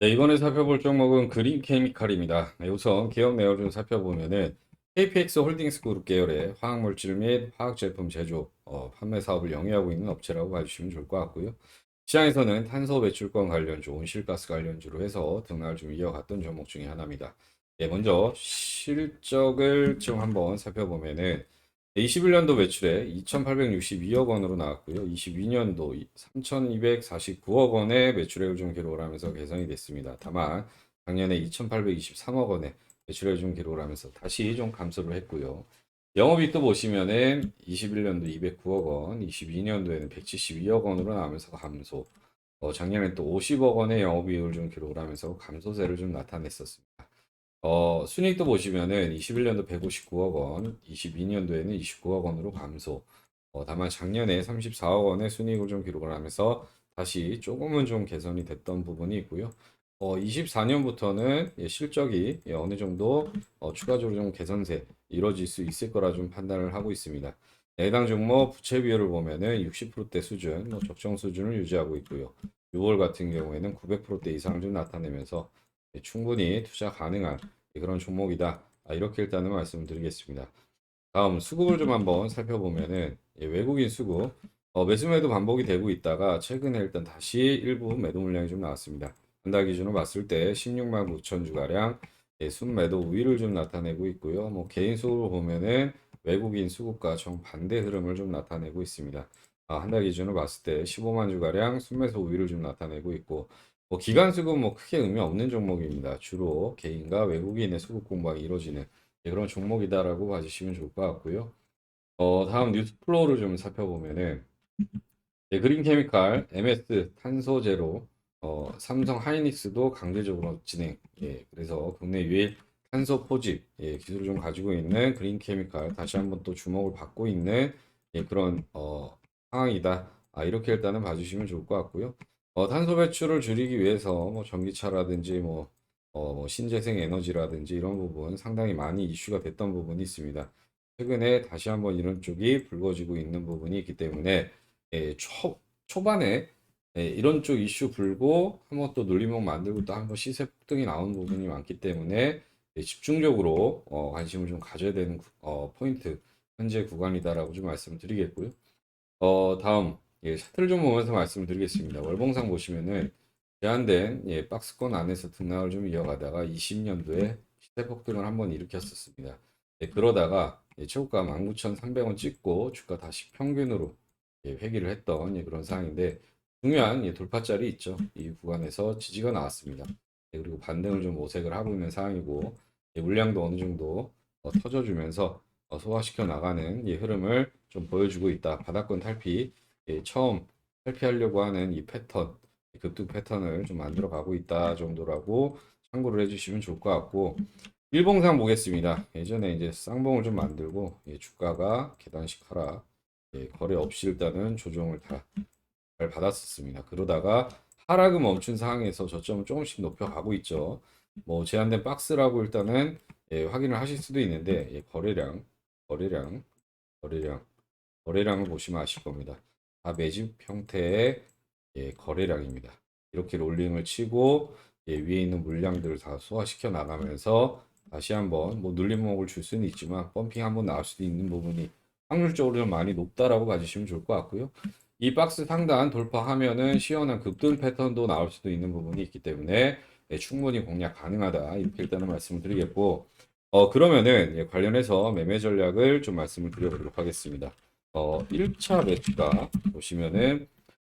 네, 이번에 살펴볼 종목은 그린 케미칼입니다. 네, 우선 기업 내역을 좀 살펴보면은 KPX 홀딩스 그룹 계열의 화학물질 및 화학제품 제조, 어, 판매 사업을 영위하고 있는 업체라고 봐주시면 좋을 것 같고요. 시장에서는 탄소 배출권 관련주, 온실가스 관련주로 해서 등락을 좀 이어갔던 종목 중에 하나입니다. 네, 먼저 실적을 좀 한번 살펴보면은 21년도 매출에 2,862억 원으로 나왔고요. 22년도 3,249억 원의 매출액을 좀 기록을 하면서 개선이 됐습니다. 다만 작년에 2,823억 원의 매출액을 좀 기록을 하면서 다시 좀 감소를 했고요. 영업이익도 보시면은 21년도 209억 원, 22년도에는 172억 원으로 나오면서 감소. 어, 작년에 또 50억 원의 영업이익을 좀 기록을 하면서 감소세를 좀 나타냈었습니다. 어, 순이익도 보시면은 21년도 159억 원, 22년도에는 29억 원으로 감소. 어, 다만 작년에 34억 원의 순이익을 좀 기록을 하면서 다시 조금은 좀 개선이 됐던 부분이 있고요. 어, 24년부터는 예, 실적이 예, 어느 정도 어, 추가적으로 좀 개선세 이루어질 수 있을 거라 좀 판단을 하고 있습니다. 해당 종목 부채 비율을 보면은 60%대 수준, 뭐 적정 수준을 유지하고 있고요. 6월 같은 경우에는 900%대 이상을 좀 나타내면서 예, 충분히 투자 가능한 그런 종목이다. 아, 이렇게 일단은 말씀드리겠습니다. 다음 수급을 좀 한번 살펴보면은 예, 외국인 수급 어, 매수 매도 반복이 되고 있다가 최근에 일단 다시 일부 매도 물량이 좀 나왔습니다. 한달 기준으로 봤을 때 16만 9천 주가량 예, 순매도 우위를 좀 나타내고 있고요. 뭐 개인 수급을 보면은 외국인 수급과 정반대 흐름을 좀 나타내고 있습니다. 아, 한 달 기준으로 봤을 때 15만 주가량 순매수 우위를 좀 나타내고 있고 뭐 기관 수급 뭐 크게 의미 없는 종목입니다. 주로 개인과 외국인의 수급 공방이 이루어지는 예, 그런 종목이다라고 봐주시면 좋을 것 같고요. 어, 다음 뉴스 플로우를 좀 살펴보면은 예, 그린 케미칼, MS, 탄소 제로, 어, 삼성 하이닉스도 강제적으로 진행. 예, 그래서 국내 유일 탄소 포집 예, 기술을 좀 가지고 있는 그린 케미칼 다시 한번 또 주목을 받고 있는 예, 그런 어, 상황이다. 아, 이렇게 일단은 봐주시면 좋을 것 같고요. 어, 탄소 배출을 줄이기 위해서 뭐 전기차라든지 뭐, 어, 뭐 신재생 에너지라든지 이런 부분 상당히 많이 이슈가 됐던 부분이 있습니다. 최근에 다시 한번 이런 쪽이 불거지고 있는 부분이 있기 때문에 예, 초, 초반에 예, 이런 쪽 이슈 불고 한번 또 눌림목 만들고 또 한번 시세 폭등이 나오는 부분이 많기 때문에 예, 집중적으로 어, 관심을 좀 가져야 되는 구- 어, 포인트 현재 구간이다라고 좀 말씀드리겠고요. 어, 다음 예, 차트를 좀 보면서 말씀드리겠습니다. 월봉상 보시면은 제한된 예, 박스권 안에서 등락을 좀 이어가다가 20년도에 시세 폭등을 한번 일으켰었습니다. 예, 그러다가 예, 최고가 19,300원 찍고 주가 다시 평균으로 예, 회귀를 했던 예, 그런 상황인데 중요한 예, 돌파자리 있죠. 이 구간에서 지지가 나왔습니다. 예, 그리고 반등을 좀 모색을 하고 있는 상황이고 예, 물량도 어느 정도 어, 터져주면서 어, 소화시켜 나가는 예, 흐름을 좀 보여주고 있다. 바닥권 탈피 예, 처음 탈피하려고 하는 이 패턴 급등 패턴을 좀 만들어 가고 있다 정도라고 참고를 해주시면 좋을 것 같고 일봉상 보겠습니다. 예전에 이제 쌍봉을 좀 만들고 예, 주가가 계단식 하락 예, 거래 없이 일단은 조정을 다 잘 받았었습니다. 그러다가 하락은 멈춘 상황에서 저점을 조금씩 높여가고 있죠. 뭐 제한된 박스라고 일단은 예, 확인을 하실 수도 있는데 예, 거래량, 거래량, 거래량, 거래량을 보시면 아실 겁니다. 다 매집 형태의 예, 거래량입니다. 이렇게 롤링을 치고 예, 위에 있는 물량들을 다 소화시켜 나가면서 다시 한번 뭐 눌림목을 줄 수는 있지만 펌핑 한번 나올 수도 있는 부분이 확률적으로는 많이 높다라고 봐주시면 좋을 것 같고요. 이 박스 상단 돌파하면은 시원한 급등 패턴도 나올 수도 있는 부분이 있기 때문에 예, 충분히 공략 가능하다 이렇게 일단은 말씀을 드리겠고 어 그러면은 예, 관련해서 매매 전략을 좀 말씀을 드려보도록 하겠습니다. 어 1차 매수가 보시면은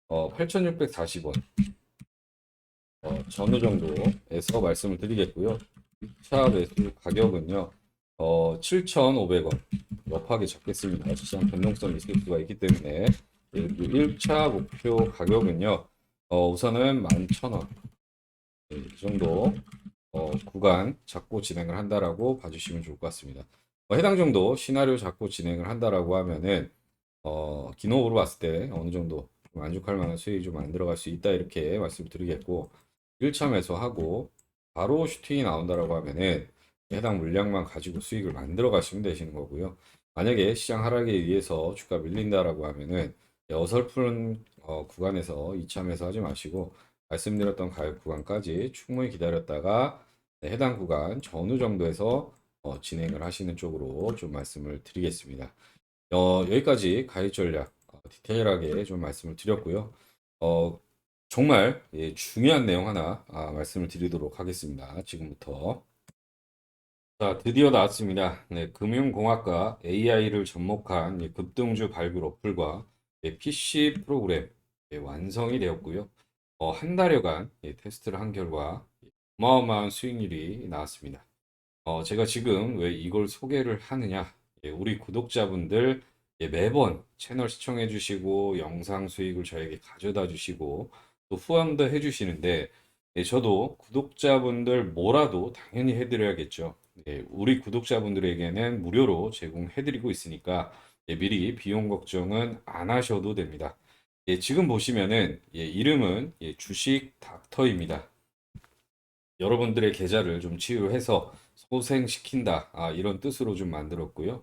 어 8,640원 어, 전후 정도에서 말씀을 드리겠고요. 1차 매수 가격은요. 어 7,500원 옆하게 잡겠습니다. 시장 변동성이 있을 수가 있기 때문에 1차 목표 가격은요. 어, 우선은 11,000원 네, 이 정도 어, 구간 잡고 진행을 한다라고 봐주시면 좋을 것 같습니다. 어, 해당 정도 시나리오 잡고 진행을 한다라고 하면은 어, 기노으로 봤을 때 어느 정도 좀 만족할 만한 수익이 좀 만들어갈 수 있다 이렇게 말씀드리겠고 1차 매수하고 바로 슈팅이 나온다라고 하면은 해당 물량만 가지고 수익을 만들어 가시면 되시는 거고요. 만약에 시장 하락에 의해서 주가 밀린다라고 하면은 어설픈 어, 구간에서 이참에서 하지 마시고 말씀드렸던 가격 구간까지 충분히 기다렸다가 네, 해당 구간 전후 정도에서 어, 진행을 하시는 쪽으로 좀 말씀을 드리겠습니다. 어, 여기까지 가입 전략 어, 디테일하게 좀 말씀을 드렸고요. 어, 정말 예, 중요한 내용 하나 아, 말씀을 드리도록 하겠습니다. 지금부터. 자, 드디어 나왔습니다. 네, 금융공학과 AI를 접목한 예, 급등주 발굴 어플과 예, PC 프로그램 예, 완성이 되었고요. 어, 한 달여간 예, 테스트를 한 결과 예, 어마어마한 수익률이 나왔습니다. 어, 제가 지금 왜 이걸 소개를 하느냐? 예, 우리 구독자분들 예, 매번 채널 시청해 주시고 영상 수익을 저에게 가져다 주시고 또 후원도 해 주시는데 예, 저도 구독자분들 뭐라도 당연히 해드려야겠죠. 예, 우리 구독자분들에게는 무료로 제공해 드리고 있으니까 예, 미리 비용 걱정은 안 하셔도 됩니다. 예, 지금 보시면은 예, 이름은 예, 주식 닥터입니다. 여러분들의 계좌를 좀 치유해서 소생시킨다. 아, 이런 뜻으로 좀 만들었고요.